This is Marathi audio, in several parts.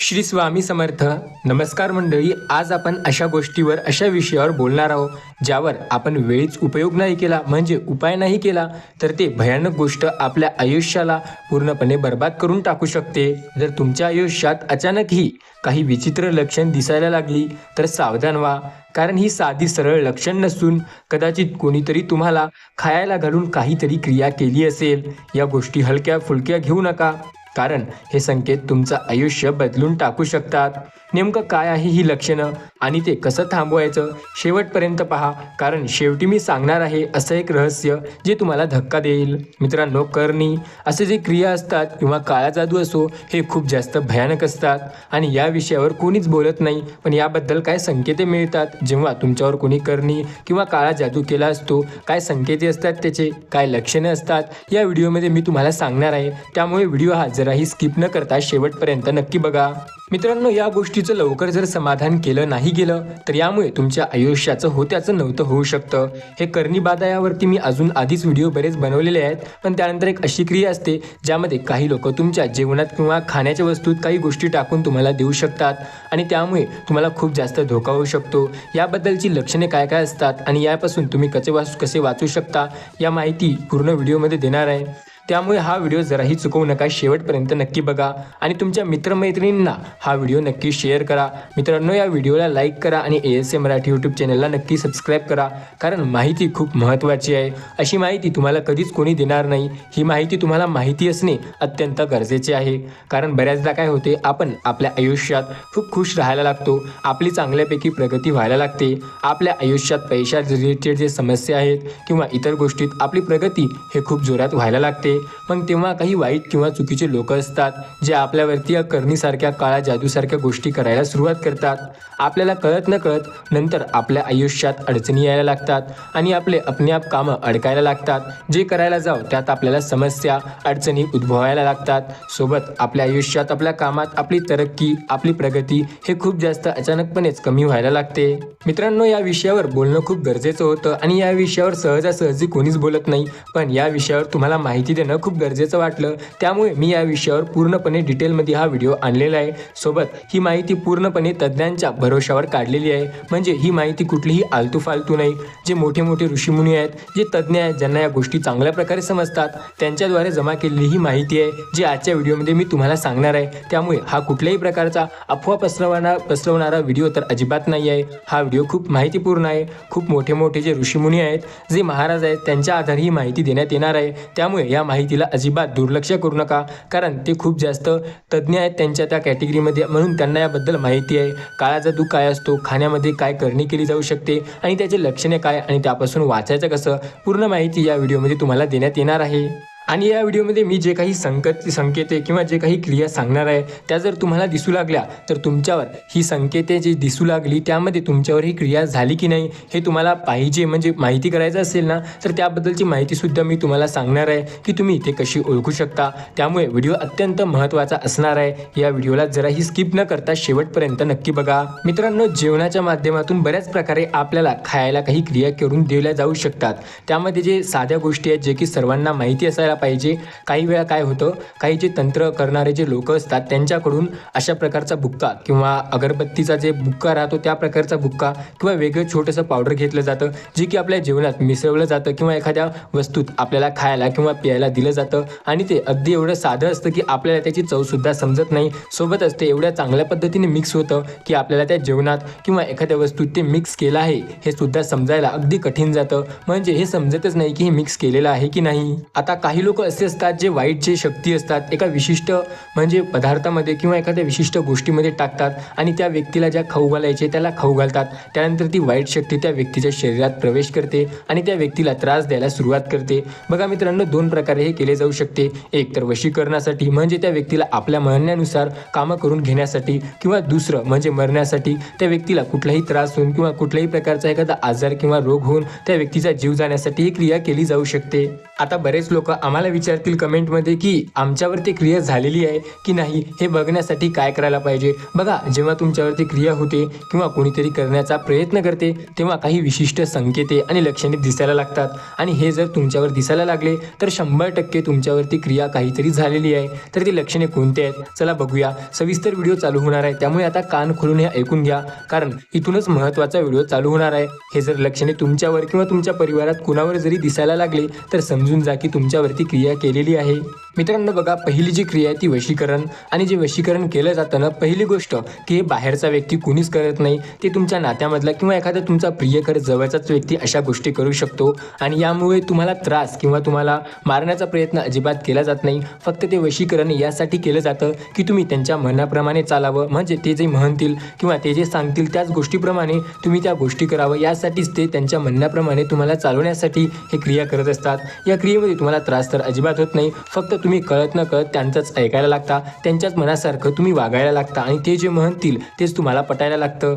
श्री स्वामी समर्थ. नमस्कार मंडळी आज आपण अशा गोष्टीवर अशा विषयावर बोलणार आहोत ज्यावर आपण वेळीच उपयोग नाही केला म्हणजे उपाय नाही केला तर ते भयानक गोष्ट आपल्या आयुष्याला पूर्णपणे बर्बाद करून टाकू शकते. जर तुमच्या आयुष्यात अचानक ही काही विचित्र लक्षण दिसायला लागली तर सावधान व्हा. कारण ही साधी सरळ लक्षण नसून कदाचित कोणीतरी तुम्हाला खायला घालून काहीतरी क्रिया केली असेल. या गोष्टी हलक्या फुलक्या घेऊ नका. कारण हे संकेत तुमचं आयुष्य बदलून टाकू शकतात. नेमकं काय आहे ही लक्षणं? आणि ते कसं थांबवायचं? शेवटपर्यंत पहा. कारण शेवटी मी सांगणार आहे असं एक रहस्य जे तुम्हाला धक्का देईल. मित्रांनो करणी. असे जे क्रिया असतात किंवा काळा जादू असो हे खूप जास्त भयानक असतात. आणि या विषयावर कोणीच बोलत नाही. पण याबद्दल काय संकेते मिळतात? जेव्हा तुमच्यावर कोणी करणी किंवा काळा जादू केला असतो काय संकेते असतात त्याचे? काय लक्षणे असतात? या व्हिडिओमध्ये मी तुम्हाला सांगणार आहे. त्यामुळे व्हिडिओ हा जराही स्किप न करता शेवटपर्यंत नक्की बघा. मित्रांनो या गोष्टीचं लवकर जर समाधान केलं नाही गेलं तर यामुळे तुमच्या आयुष्याचं होत्याचं नव्हतं होऊ शकतं. हे करणी बाधा यावरती मी अजून आधीच व्हिडिओ बरेच बनवलेले आहेत पण त्यानंतर एक अशी क्रिया असते ज्यामध्ये काही लोक तुमच्या जेवणात किंवा खाण्याच्या वस्तूत काही गोष्टी टाकून तुम्हाला देऊ शकतात आणि त्यामुळे तुम्हाला खूप जास्त धोका होऊ शकतो. याबद्दलची लक्षणे काय काय असतात आणि यापासून तुम्ही कसे वाचू कसे वाचू शकता या माहिती पूर्ण व्हिडिओमध्ये देणार आहे. त्यामुळे हा व्हिडिओ जराही चुकवू नका. शेवटपर्यंत नक्की बघा आणि तुमच्या मित्रमैत्रिणींना हा व्हिडिओ नक्की शेअर करा. मित्रांनो या व्हिडिओला लाईक करा आणि A S A Marathi YouTube चॅनलला नक्की सबस्क्राईब करा. कारण माहिती खूप महत्त्वाची आहे. अशी माहिती तुम्हाला कधीच कोणी देणार नाही. ही माहिती तुम्हाला माहिती असणे अत्यंत गरजेचे आहे. कारण बऱ्याचदा काय होते आपण आपल्या आयुष्यात खूप खुश राहायला लागतो. आपली चांगल्यापैकी प्रगती व्हायला लागते. आपल्या आयुष्यात पैशा रिलेटेड जे समस्या आहेत किंवा इतर गोष्टीत आपली प्रगती हे खूप जोरात व्हायला लागते. मग तेव्हा काही वाईट किंवा चुकीचे लोक असतात जे आपल्यावरती या करणीसारख्या काळा जादूसारख्या गोष्टी करायला सुरुवात करतात. आपल्याला कळत न कळत नंतर आपल्या आयुष्यात अडचणी यायला लागतात आणि आपले आपणे आप कामं अडकायला लागतात. जे करायला जाव त्यात आपल्याला समस्या अडचणी उद्भवायला लागतात. सोबत आपल्या आयुष्यात आपल्या कामात आपली तरक्की आपली प्रगती हे खूप जास्त अचानकपणेच कमी व्हायला लागते. मित्रांनो या विषयावर बोलणं खूप गरजेचं होतं आणि या विषयावर सहजासहजी कोणीच बोलत नाही. पण या विषयावर तुम्हाला माहिती देणं खूप गरजेचं वाटलं. त्यामुळे मी या विषयावर पूर्णपणे डिटेलमध्ये हा व्हिडिओ आणलेला आहे. सोबत ही माहिती पूर्णपणे तज्ज्ञांच्या भरोशावर काढलेली आहे. म्हणजे ही माहिती कुठलीही आलतू फालतू नाही. जे मोठे मोठे ऋषीमुनी आहेत जे तज्ज्ञ आहेत ज्यांना या गोष्टी चांगल्या प्रकारे समजतात त्यांच्याद्वारे जमा केलेली ही माहिती आहे जी आजच्या व्हिडिओमध्ये मी तुम्हाला सांगणार आहे. त्यामुळे हा कुठल्याही प्रकारचा अफवा पसरवणार पसरवणारा व्हिडिओ तर अजिबात नाही आहे. हा व्हिडिओ खूप माहितीपूर्ण आहे. खूप मोठे मोठे जे ऋषीमुनी आहेत जे महाराज आहेत त्यांच्या आधारे ही माहिती देण्यात येणार आहे. त्यामुळे या माहितीला अजिबात दुर्लक्ष करू नका कारण ते खूप जास्त तज्ज्ञ आहेत त्यांच्या त्या कॅटेगरीमध्ये. म्हणून त्यांना याबद्दल माहिती आहे. काळा जादू काय असतो? खाण्यामध्ये काय करणी केली जाऊ शकते? आणि त्याचे लक्षणे काय? आणि त्यापासून वाचायचं कसं? पूर्ण माहिती या व्हिडिओमध्ये तुम्हाला देण्यात येणार आहे. आणि या व्हिडिओमध्ये मी जे काही संकत संकेते किंवा जे काही क्रिया सांगणार आहे त्या जर तुम्हाला दिसू लागल्या तर तुमच्यावर ही संकेते जी दिसू लागली त्यामध्ये तुमच्यावर ही क्रिया झाली की नाही हे तुम्हाला पाहिजे म्हणजे माहिती करायचं असेल ना तर त्याबद्दलची माहितीसुद्धा मी तुम्हाला सांगणार आहे की तुम्ही इथे कशी ओळखू शकता. त्यामुळे व्हिडिओ अत्यंत महत्त्वाचा असणार आहे. या व्हिडिओला जराही स्किप न करता शेवटपर्यंत नक्की बघा. मित्रांनो जेवणाच्या माध्यमातून बऱ्याच प्रकारे आपल्याला खायला काही क्रिया करून दिल्या जाऊ शकतात. त्यामध्ये जे साध्या गोष्टी आहेत जे की सर्वांना माहिती असायला पाहिजे. काही वेळा काय होतं काही जे तंत्र करणारे जे लोक असतात त्यांच्याकडून अशा प्रकारचा बुक्का किंवा अगरबत्तीचा जे बुक्का राहतो त्या प्रकारचा बुक्का किंवा वेगळं छोटंसं पावडर घेतलं जातं जे की आपल्या जेवणात मिसळलं जातं किंवा एखाद्या वस्तूत आपल्याला खायला किंवा प्यायला दिलं जातं. आणि ते अगदी एवढं साधं असतं की आपल्याला त्याची चवसुद्धा समजत नाही. सोबतच ते एवढ्या चांगल्या पद्धतीने मिक्स होतं की आपल्याला त्या जेवणात किंवा एखाद्या वस्तूत ते मिक्स केलं आहे हे सुद्धा समजायला अगदी कठीण जातं. म्हणजे हे समजतच नाही की हे मिक्स केलेलं आहे की नाही. आता काही लोक असे असतात जे वाईट जे शक्ती असतात एका विशिष्ट म्हणजे पदार्थामध्ये किंवा एखाद्या विशिष्ट गोष्टीमध्ये टाकतात आणि त्या व्यक्तीला ज्या खाऊ घालायचे त्याला खाऊ घालतात. त्यानंतर ती वाईट शक्ती त्या व्यक्तीच्या शरीरात प्रवेश करते आणि त्या व्यक्तीला त्रास द्यायला सुरुवात करते. बघा मित्रांनो दोन प्रकारे हे केले जाऊ शकते. एक तर वशीकरणासाठी म्हणजे त्या व्यक्तीला आपल्या म्हणण्यानुसार कामं करून घेण्यासाठी किंवा दुसरं म्हणजे मरण्यासाठी त्या व्यक्तीला कुठलाही त्रास होऊन किंवा कुठल्याही प्रकारचा एखादा आजार किंवा रोग होऊन त्या व्यक्तीचा जीव जाण्यासाठी ही क्रिया केली जाऊ शकते. आता बरेच लोक आम्हाला विचारतील कमेंटमध्ये की आमच्यावरती क्रिया झालेली आहे की नाही हे बघण्यासाठी काय करायला पाहिजे? बघा जेव्हा तुमच्यावरती क्रिया होते किंवा कोणीतरी करण्याचा प्रयत्न करते तेव्हा काही विशिष्ट संकेते आणि लक्षणे दिसायला लागतात. आणि हे जर तुमच्यावर दिसायला लागले तर शंभर टक्के तुमच्यावरती क्रिया काहीतरी झालेली आहे. तर ती लक्षणे कोणती आहेत? चला बघूया. सविस्तर व्हिडिओ चालू होणार आहे. त्यामुळे आता कान खोलून हे ऐकून घ्या. कारण इथूनच महत्त्वाचा व्हिडिओ चालू होणार आहे. हे जर लक्षणे तुमच्यावर किंवा तुमच्या परिवारात कुणावर जरी दिसायला लागले तर समजून जा की तुमच्यावरती क्रिया केलेली आहे. मित्रांनो बघा पहिली जी क्रिया आहे ती वशीकरण. आणि जे वशीकरण केलं जातं ना पहिली गोष्ट की हे बाहेरचा व्यक्ती कुणीच करत नाही ते तुमच्या नात्यामधला किंवा एखादा तुमचा प्रियकर जवळचाच व्यक्ती अशा गोष्टी करू शकतो. आणि यामुळे तुम्हाला त्रास किंवा तुम्हाला मारण्याचा प्रयत्न अजिबात केला जात नाही. फक्त ते वशीकरण यासाठी केलं जातं की तुम्ही त्यांच्या मनाप्रमाणे चालावं. म्हणजे ते जे म्हणतील किंवा ते जे सांगतील त्याच गोष्टीप्रमाणे तुम्ही त्या गोष्टी करावं. यासाठीच ते त्यांच्या म्हणण्याप्रमाणे तुम्हाला चालवण्यासाठी हे क्रिया करत असतात. या क्रियेमध्ये तुम्हाला त्रास तर अजिबात होत नाही. फक्त तुम्ही कळत न कळत त्यांचंच ऐकायला लागता त्यांच्याच मनासारखं तुम्ही वागायला लागता आणि ते जे म्हणतील तेच तुम्हाला पटायला लागतं.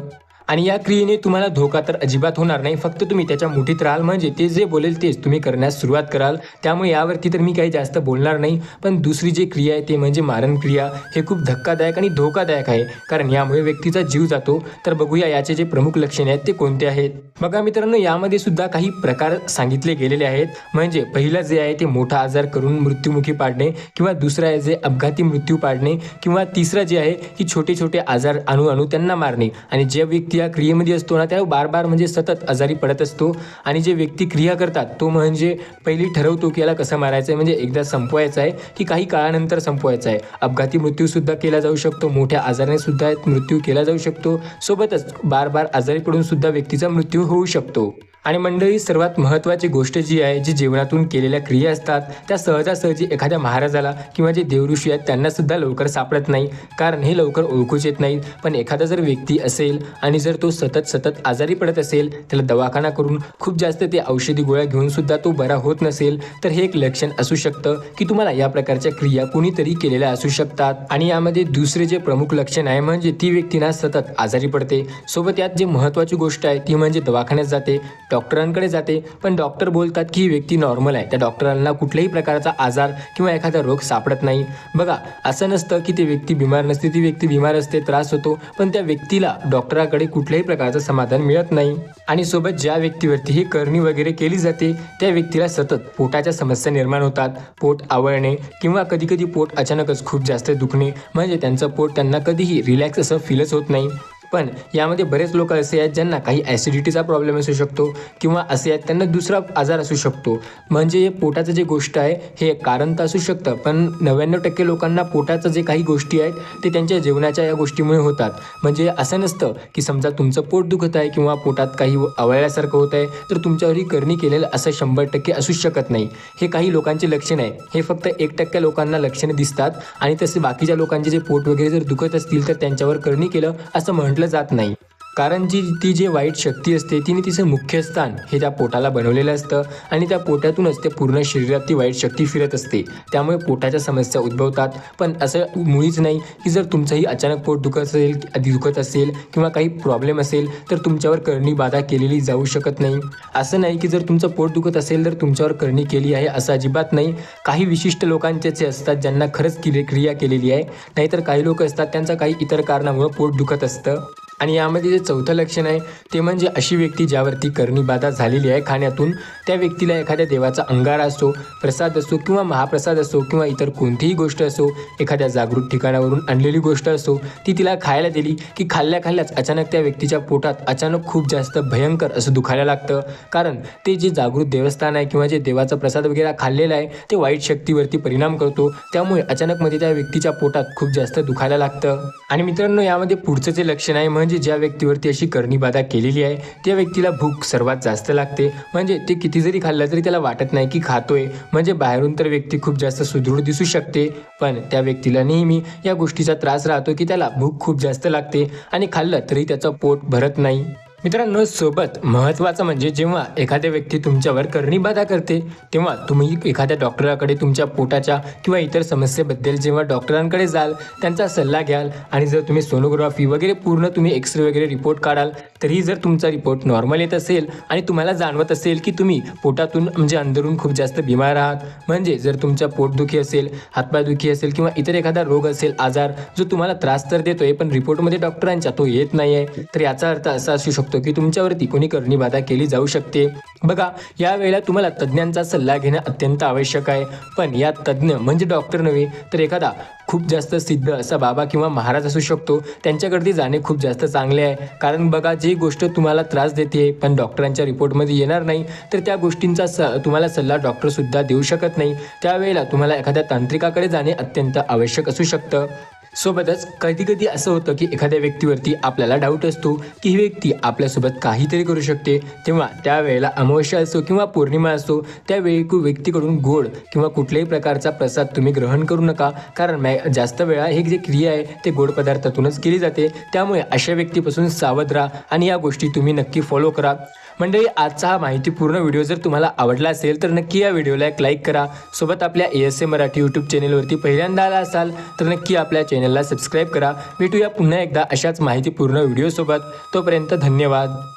आणि या क्रियेने तुम्हाला धोका तर अजिबात होणार नाही. फक्त तुम्ही त्याच्या मुठीत राहाल. म्हणजे ते जे बोलेल तेच तुम्ही करण्यास सुरुवात कराल. त्यामुळे यावरती तर मी काही जास्त बोलणार नाही. पण दुसरी जी क्रिया आहे ते म्हणजे मारण क्रिया. हे खूप धक्कादायक आणि धोकादायक आहे. कारण यामुळे व्यक्तीचा जीव जातो. तर बघूया याचे जे प्रमुख लक्षणे आहेत ते कोणते आहेत? बघा मित्रांनो यामध्ये सुद्धा काही प्रकार सांगितले गेलेले आहेत. म्हणजे पहिला जे आहे ते मोठा आजार करून मृत्युमुखी पाडणे किंवा दुसरं आहे जे अपघाती मृत्यू पाडणे किंवा तिसरं जे आहे की छोटे छोटे आजार आणू आणू त्यांना मारणे. आणि जे व्यक्ती या क्रियेमध्ये असतो ना त्या बार बार म्हणजे सतत आजारी पडत असतो. आणि जे व्यक्ती क्रिया करतात तो म्हणजे पहिली ठरवतो की याला कसं मारायचं आहे म्हणजे एकदा संपवायचं आहे की काही काळानंतर संपवायचं आहे. अपघाती मृत्यूसुद्धा केला जाऊ शकतो. मोठ्या आजाराने सुद्धा मृत्यू केला जाऊ शकतो. सोबतच बार बार आजारी पडूनसुद्धा व्यक्तीचा मृत्यू होऊ शकतो. आणि मंडळी सर्वात महत्त्वाची गोष्ट जी आहे जी जीवनातून केलेल्या क्रिया असतात त्या सहजासहजी एखाद्या महाराजाला किंवा जे देवऋषी आहेत त्यांनासुद्धा लवकर सापडत नाही. कारण हे लवकर ओळखूच येत नाहीत. पण एखादा जर व्यक्ती असेल आणि जर तो सतत सतत आजारी पडत असेल त्याला दवाखाना करून खूप जास्त ते औषधी गोळ्या घेऊन सुद्धा तो बरा होत नसेल तर हे एक लक्षण असू शकतं की तुम्हाला या प्रकारच्या क्रिया कुणीतरी केलेल्या असू शकतात. आणि यामध्ये दुसरे जे प्रमुख लक्षण आहे म्हणजे ती व्यक्ती ना सतत आजारी पडते. सोबत यात जे महत्त्वाची गोष्ट आहे ती म्हणजे दवाखान्यात जाते. डॉक्टरांकडे जाते पण डॉक्टर बोलतात की ही व्यक्ती नॉर्मल आहे. त्या डॉक्टरांना कुठल्याही प्रकारचा आजार किंवा एखादा रोग सापडत नाही. बघा असं नसतं की ती व्यक्ती बिमार नसते. ती व्यक्ती बिमार असते त्रास होतो पण त्या व्यक्तीला डॉक्टराकडे कुठल्याही प्रकारचं समाधान मिळत नाही. आणि सोबत ज्या व्यक्तीवरती ही करणी वगैरे केली जाते त्या व्यक्तीला सतत पोटाच्या समस्या निर्माण होतात. पोट आवळणे किंवा कधी कधी पोट अचानकच खूप जास्त दुखणे. म्हणजे त्यांचं पोट त्यांना कधीही रिलॅक्स असं फीलच होत नाही. पण यामध्ये बरेच लोक असे आहेत ज्यांना काही ॲसिडिटीचा प्रॉब्लेम असू शकतो किंवा असे आहेत त्यांना दुसरा आजार असू शकतो. म्हणजे पोटाचं जे गोष्ट आहे हे कारण तर असू शकतं पण नव्याण्णव टक्के लोकांना पोटाचं जे काही गोष्टी आहेत ते त्यांच्या जेवणाच्या या गोष्टीमुळे होतात. म्हणजे असं नसतं की समजा तुमचं पोट दुखत आहे किंवा पोटात काही आवळल्यासारखं होत आहे तर तुमच्यावरही करणी केलेलं असं शंभर टक्के असू शकत नाही. हे काही लोकांचे लक्षण आहे. हे फक्त एक टक्के लोकांना लक्षणे दिसतात आणि तसे बाकीच्या लोकांचे जे पोट वगैरे जर दुखत असतील तर त्यांच्यावर करणी केलं असं म्हटलं जात नाही. कारण जी ती जे वाईट शक्ती असते तिने तिचं मुख्य स्थान हे त्या पोटाला बनवलेलं असतं आणि त्या पोटातूनच ते पूर्ण शरीरात ती वाईट शक्ती फिरत असते. त्यामुळे पोटाच्या समस्या उद्भवतात. पण असं मुळीच नाही की जर तुमचंही अचानक पोट दुखत असेल आधी दुखत असेल किंवा काही प्रॉब्लेम असेल तर तुमच्यावर करणी बाधा केलेली जाऊ शकत नाही. असं नाही की जर तुमचं पोट दुखत असेल तर तुमच्यावर करणी केली आहे असं अजिबात नाही. काही विशिष्ट लोकांचे असतात ज्यांना खरंच क्रिया केलेली आहे. नाहीतर काही लोक असतात त्यांचा काही इतर कारणामुळं पोट दुखत असतं. आणि यामध्ये जे चौथं लक्षण आहे ते म्हणजे अशी व्यक्ती ज्यावरती करणीबाधा झालेली आहे खाण्यातून त्या व्यक्तीला एखाद्या देवाचा अंगार असो प्रसाद असो किंवा महाप्रसाद असो किंवा इतर कोणतीही गोष्ट असो एखाद्या जागृत ठिकाणावरून आणलेली गोष्ट असो ती तिला खायला दिली की खाल्ल्या खाल्ल्याच अचानक त्या व्यक्तीच्या पोटात अचानक खूप जास्त भयंकर असं दुखायला लागतं. कारण ते जे जागृत देवस्थान आहे किंवा जे देवाचा प्रसाद वगैरे खाल्लेला आहे ते वाईट शक्तीवरती परिणाम करतो. त्यामुळे अचानकमध्ये त्या व्यक्तीच्या पोटात खूप जास्त दुखायला लागतं. आणि मित्रांनो यामध्ये पुढचं जे लक्षण आहे म्हणजे म्हणजे ज्या व्यक्तीवरती अशी करणीबाधा केलेली आहे त्या व्यक्तीला भूक सर्वात जास्त लागते. म्हणजे ते किती जरी खाल्लं तरी त्याला वाटत नाही की खातोय. म्हणजे बाहेरून तर व्यक्ती खूप जास्त सुदृढ दिसू शकते. पण त्या व्यक्तीला नेहमी या गोष्टीचा त्रास राहतो की त्याला भूक खूप जास्त लागते आणि खाल्लं तरी त्याचं पोट भरत नाही. मित्रांनो सोबत महत्त्वाचं म्हणजे जेव्हा एखाद्या व्यक्ती तुमच्यावर करणी बाधा करते तेव्हा तुम्ही एखाद्या डॉक्टराकडे तुमच्या पोटाच्या किंवा इतर समस्येबद्दल जेव्हा डॉक्टरांकडे जाल त्यांचा सल्ला घ्याल आणि जर तुम्ही सोनोग्राफी वगैरे पूर्ण तुम्ही एक्सरे वगैरे रिपोर्ट काढाल तरीही जर तुमचा रिपोर्ट नॉर्मल येत असेल आणि तुम्हाला जाणवत असेल की तुम्ही पोटातून म्हणजे अंदरून खूप जास्त बिमार आहात म्हणजे जर तुमच्या पोटदुखी असेल हातपायदुखी असेल किंवा इतर एखादा रोग असेल आजार जो तुम्हाला त्रास तर देतोय पण रिपोर्टमध्ये डॉक्टरांच्या तो येत नाही आहे तर याचा अर्थ असा असू शकतो की तुमच्यावरती कोणी करणी बाधा केली जाऊ शकते? बघा या वेळेला तुम्हाला तज्ज्ञांचा सल्ला घेणं अत्यंत आवश्यक आहे. पण या तज्ज्ञ म्हणजे डॉक्टर नव्हे तर एखादा खूप जास्त सिद्ध असा बाबा किंवा महाराज असू शकतो. त्यांच्याकडे जाणे खूप जास्त चांगले आहे. कारण बघा जी गोष्ट तुम्हाला त्रास देते पण डॉक्टरांच्या रिपोर्टमध्ये येणार नाही तर त्या गोष्टींचा स तुम्हाला सल्ला डॉक्टरसुद्धा देऊ शकत नाही. त्यावेळेला तुम्हाला एखाद्या तांत्रिकाकडे जाणे अत्यंत आवश्यक असू शकतं. सोबतच कधी कधी असं होतं की एखाद्या व्यक्तीवरती आपल्याला डाऊट असतो की ही व्यक्ती आपल्यासोबत काहीतरी करू शकते. तेव्हा त्यावेळेला अमावस्या असो किंवा पौर्णिमा असो त्यावेळी कु- व्यक्तीकडून गोड किंवा कुठल्याही प्रकारचा प्रसाद तुम्ही ग्रहण करू नका. कारण मॅ जास्त वेळा हे जे क्रिया आहे ते गोड पदार्थातूनच केली जाते. त्यामुळे अशा व्यक्तीपासून सावध राहा आणि या गोष्टी तुम्ही नक्की फॉलो करा. मंडळी आजचा हा माहितीपूर्ण व्हिडिओ जर तुम्हाला आवडला असेल तर नक्की या व्हिडिओला एक लाईक करा. सोबत आपल्या A S A Marathi YouTube चॅनेलवरती पहिल्यांदा आला असाल तर नक्की आपल्या चॅनल चॅनलला सबस्क्राईब करा. भेटूया पुन्हा एकदा अशाच माहितीपूर्ण व्हिडिओसोबत तोपर्यंत धन्यवाद.